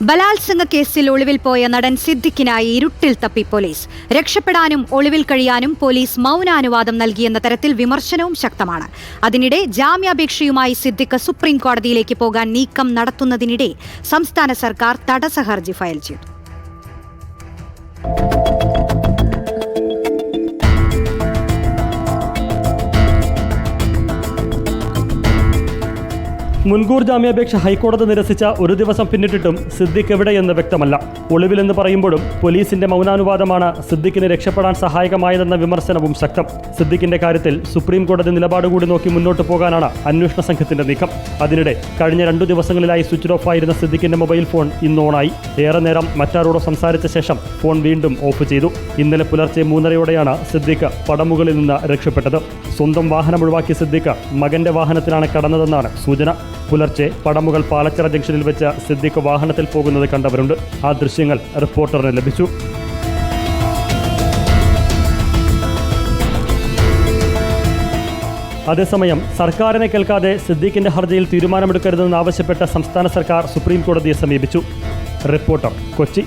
ബലാത്സംഗ കേസിൽ ഒളിവിൽ പോയ നടൻ സിദ്ദിഖിനായി ഇരുട്ടിൽ തപ്പി പോലീസ്. രക്ഷപ്പെടാനും ഒളിവിൽ കഴിയാനും പോലീസ് മൗനാനുവാദം നൽകിയെന്ന തരത്തിൽ വിമർശനവും ശക്തമാണ്. അതിനിടെ ജാമ്യാപേക്ഷയുമായി സിദ്ദിഖ് സുപ്രീം കോടതിയിലേക്ക് പോകാൻ നീക്കം നടത്തുന്നതിനിടെ സംസ്ഥാന സർക്കാർ തടസ്സ ഹർജി ഫയൽ ചെയ്തു. മുൻകൂർ ജാമ്യാപേക്ഷ ഹൈക്കോടതി നിരസിച്ച ഒരു ദിവസം പിന്നിട്ടിട്ടും സിദ്ദിഖ് എവിടെയെന്ന് വ്യക്തമല്ല. ഒളിവിലെന്ന് പറയുമ്പോഴും പോലീസിന്റെ മൗനാനുവാദമാണ് സിദ്ദിഖിന് രക്ഷപ്പെടാൻ സഹായകമായതെന്ന വിമർശനവും ശക്തം. സിദ്ദിഖിന്റെ കാര്യത്തിൽ സുപ്രീം കോടതി നിലപാട് കൂടി നോക്കി മുന്നോട്ട് പോകാനാണ് അന്വേഷണ സംഘത്തിന്റെ നീക്കം. അതിനിടെ കഴിഞ്ഞ രണ്ടു ദിവസങ്ങളിലായി സ്വിച്ച് ഓഫ് ആയിരുന്ന സിദ്ദിഖിന്റെ മൊബൈൽ ഫോൺ ഇന്ന് ഓണായി ഏറെ നേരം മറ്റാരോടോ സംസാരിച്ച ശേഷം ഫോൺ വീണ്ടും ഓഫ് ചെയ്തു. ഇന്നലെ പുലർച്ചെ മൂന്നരയോടെയാണ് സിദ്ദിഖ് പടമുകളിൽ നിന്ന് രക്ഷപ്പെട്ടത്. സ്വന്തം വാഹനം ഒഴിവാക്കിയ സിദ്ദിഖ് മകന്റെ വാഹനത്തിലാണ് കടന്നതെന്നാണ് സൂചന. പുലർച്ചെ പടമുകൾ പാലച്ചിറ ജംഗ്ഷനിൽ വെച്ച സിദ്ദിഖ് വാഹനത്തിൽ പോകുന്നത് കണ്ടവരുണ്ട്. ആ ദൃശ്യങ്ങൾ റിപ്പോർട്ടറിന് ലഭിച്ചു. അതേസമയം സർക്കാരിനെ കേൾക്കാതെ സിദ്ദീഖിന്റെ ഹർജിയിൽ തീരുമാനമെടുക്കരുതെന്ന് ആവശ്യപ്പെട്ട സംസ്ഥാന സർക്കാർ സുപ്രീം കോടതിയെ സമീപിച്ചു. റിപ്പോർട്ടർ കൊച്ചി.